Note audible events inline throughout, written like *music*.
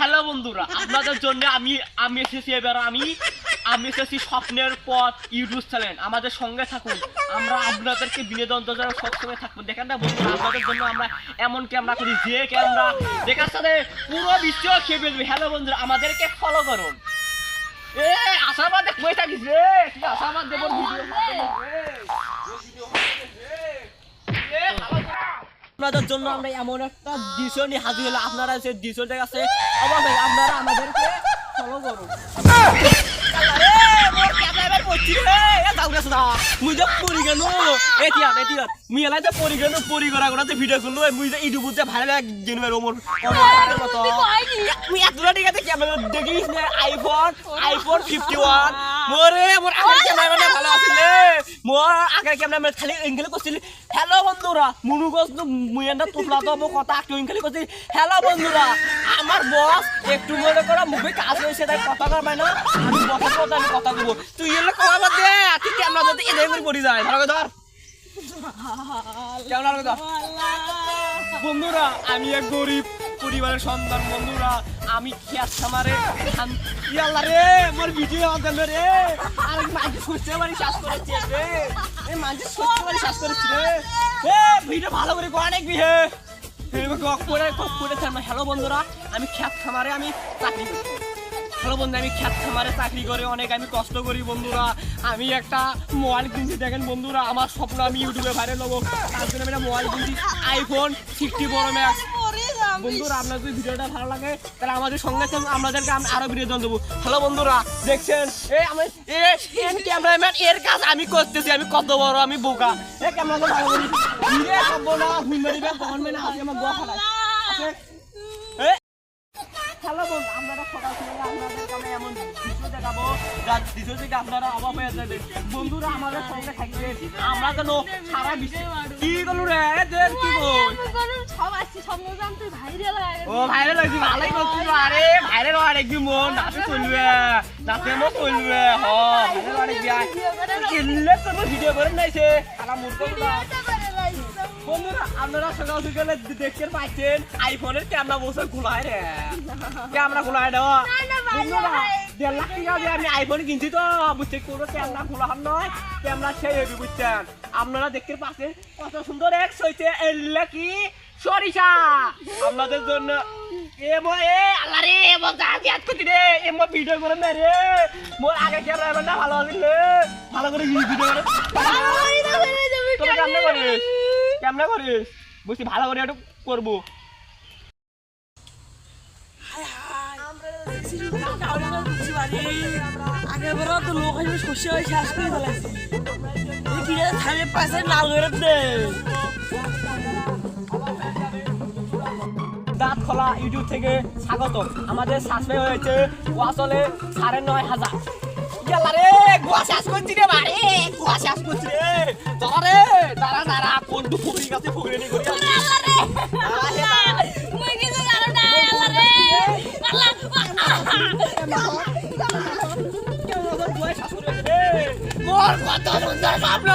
Hello বন্ধুরা, আপনাদের জন্য আমি আমি এসেছি এবার আমি আমি এসেছি স্বপ্নের পথ ইউটিউব চ্যানেল। আমাদের সঙ্গে থাকুন, আমরা আপনাদেরকে বিনোদন দেওয়ার সবসময় থাকব। দেখেন না বন্ধুরা, আপনাদের জন্য আমরা এমন ক্যামেরা করি, যে ক্যামেরা দেখার সাথে পুরো বিশ্ব খেয়ে ফেলবে হ্যালো বন্ধুরা, আমাদেরকে ফলো করুন। এ, আশাবাদ কই থাকিস রে আশাবাদ দেবর ভিডিও আপনাদের জন্য আমরা এমন একটা দৃশ্য নিয়ে হাজির হলো আপনারা যে দৃশ্যটা আছে অবশ্যই আপনারা আমাদেরকে ফলো করুন আইফোন আইফোন ফিফটি ওয়ান মোরে মোর আগের ক্যামেরা মানে ভালো আছিল মোর আগের ক্যামেরা মানে খালি ইংগেলে করছিল। হ্যালো বন্ধুরা। মুনু গছ মুই এন্ডা তো কথা একটু ইংগেলে করছিল। হ্যালো বন্ধুরা। আমার বস একটু মনে করো মুখে কাজ হয়েছে তাই কথা কর না। আমি কথা কথা আমি কথা তুই এলে কথা বাদ দে তুই ক্যামেরা যদি এদের করে পড়ি যায়। ভালো ধর। ক্যামেরা ধর। বন্ধুরা আমি এক গরিব। পরিবারের সন্তান, বন্ধুরা, আমি খেয়ার ধান ইয়াল্লা রে মোর ভিডিও আদান রে। আর মাঝে সরষে বাড়ি শ্বাস করেছে রে। মাঝে সরষে বাড়ি শ্বাস করেছে রে। ভিডিও ভালো করে করে কক করে হ্যালো, বন্ধুরা, আমি খ্যাত খামারে আমি চাকরি করি। হ্যালো বন্ধু আমি খ্যাত খামারে চাকরি করে অনেক, আমি কষ্ট করি, বন্ধুরা। আমি একটা মোবাইল কিনছি, দেখেন বন্ধুরা, আমার স্বপ্ন আমি ইউটিউবে ভাইরাল হব। তার জন্য আমি একটা মোবাইল কিনছি আইফোন সিক্সটি বড় ম্যাক্স বন্ধুরা আপনার যদি ভিডিওটা ভালো লাগে তাহলে আমাদের সঙ্গে আপনাদেরকে আমি আরও ভিডিও দেবো। হ্যালো বন্ধুরা দেখছেন? এই আমি ক্যামেরাম্যান এর কাজ আমি করতেছি আমি কত বড় আমি বোকা। এ ক্যামেরা ভালো করি। না হুই মারিবে কখন মানে আমার গোয়া খারাপ এ হ্যালো বন্ধু আপনারা সকাল সকালে আপনাদেরকে আমি এমন দৃশ্য দেখাবো? যার দৃশ্য থেকে আপনারা অবাক হয়ে যাবে। বন্ধুরা আমাদের সঙ্গে থাকবে। আমরা যেন সারা বিশ্বে কি করলু রে? কি ও ভাইরাল হয়েছি ভালোই করছিল আরে ভাইরাল হওয়ার মন নাচে চলবে নাচে মো চলবে হ ভাইরাল হওয়ার কিনলে ভিডিও করে নাইছে খারাপ মূর্খ বন্ধুরা আপনারা সকাল দেখতে পাচ্ছেন আইফোনের ক্যামেরা বসে খোলায় রে। ক্যামেরা খোলায় দেওয়া বন্ধুরা দেড় লাখ টাকা দিয়ে আমি আইফোন কিনছি তো। কোনো ক্যামেরা খোলা হন নয়। ক্যামেরা সেই হবে বুঝছেন? আপনারা দেখতে পাচ্ছেন কত সুন্দর এক সইতে এলে কি সরিষা। আপনাদের জন্য এ মো এ আল্লাহ রে মো গাছ ইয়াদ করতি রে এ মো ভিডিও করে না রে। মোর আগে ক্যামেরা না ভালো আছিল ভালো করে ভিডিও করে। তোরা কেমনে করিস কেমনে করিস বুঝছি ভালো করে একটু করব। দাঁত খোলা ইউটিউব থেকে স্বাগত। আমাদের সাবস্ক্রাইব হয়েছে আসলে সাড়ে নয় হাজার। গেলা রে গোয়া শেষ করছি রে বাড়ি গোয়া শেষ করছি রে। দাঁড়া দাঁড়া কোন টু ফুকরি গাছে ফুকরি নি করি মোর কত সুন্দর স্বপ্ন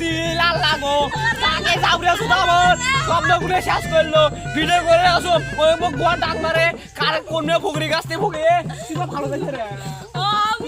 দিল আল্লাহ গো। তাকে সাবরে সুদাবর স্বপ্ন শেষ করল। ভিডিও করে আসো ওই মুখ গোয়া ডাক মারে কার কোন ফুকরি গাছতে ফুকে ভালো দেখে রে।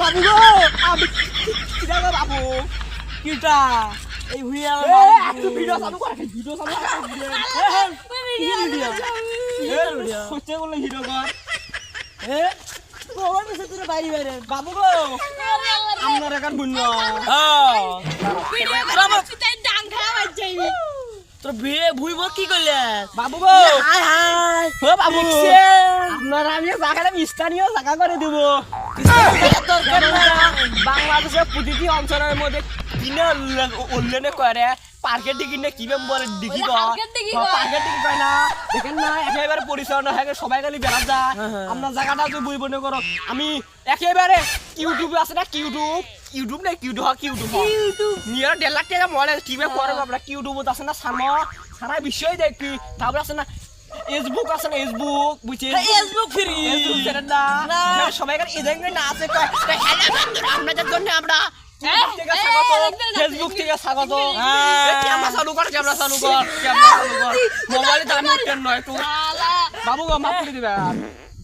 বাবু গো আমি কিরা গো বাবু কিটা? এই হুই এ আলার একটু ভিডিও চালু কর ভিডিও চালু কর সত্যি বললে ভিডিও কর। এ কোন বসে তোর বাড়ি বাইরে বাবু গো আপনার এখন বুঝল তোর বিয়ে কি করলে বাবু গো হাই হাই। ও বাবু? আপনার আমি জায়গাটা স্থানীয় জায়গা করে দিব। *laughs* বাংলাদেশের প্রতিটি অঞ্চলের মধ্যে কিনে অনলাইনে করে পার্কের টিকিট না কি বলে ডিকি ওই পার্কের টিকিট হ্যাঁ, কয়। পার্কের টিকিট কয় না? দেখেন না একেবারে পরিচালনা হয়ে সবাই খালি বেড়া যায়। হ্যাঁ। জায়গাটা তুই বই করো। আমি একেবারে ইউটিউবে আছে না ইউটিউব ইউটিউব না ইউটিউব হয় ইউটিউব ইউটিউব নিয়ে দেড় লাখ টাকা করে আমরা আছে না সামনে সারা বিশ্বই দেখবি তারপর আছে না ফেসবুক আছে না ফেসবুক বুঝছিস? ফেসবুক ফ্রি ফেসবুক না। সবাই এদের না আছে কয় হ্যালো বন্ধুরা আপনাদের জন্য আমরা ফেসবুক থেকে এই, স্বাগত একদম, ফেসবুক থেকে স্বাগত। হ্যাঁ। এ, ক্যামেরা চালু কর ক্যামেরা চালু কর ক্যামেরা চালু কর। মোবাইলে দাম উঠতেন নয় তো? বাবু গো মাফ করে দিবে।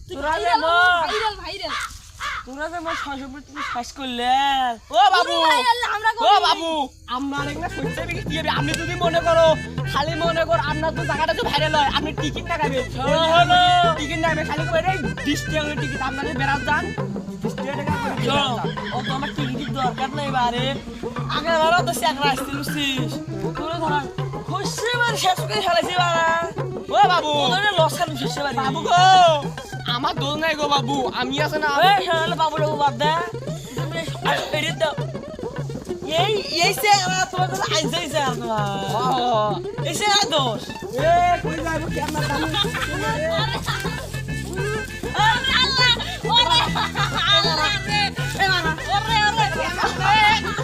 তোরা যে যে মোর তুমি করলে। ও বাবু! ও বাবু! আমার একটা সত্যি বিক্রি কি আপনি যদি মনে করো খালি মনে করো আপনার তো জায়গাটা তো ভাইরাল হয় আপনি টিকিট না খাবেন টিকিট না খাবেন খালি করে টাকা টিকিট আপনাদের বেড়াত যান। ও তো আমার টিকিট দরকার নাই বারে। আগে বারও তো চাকরা আসতে লুছিস তোরা ধর খুশি বার শেষ করে ফেলাইছি বারা। ও বাবু তোদের লস খান শেষ বাবু গো আমার দোষ নাই গো বাবু আমি আছে না। শালা বাবু বাদ দে। তুমি এড়ে দাও এই এই সে তোমার কাছে আইন যাইছে এই সে দোষ। এ কই যাইবো?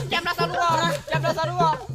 Siapa saludo? Siapa saludo?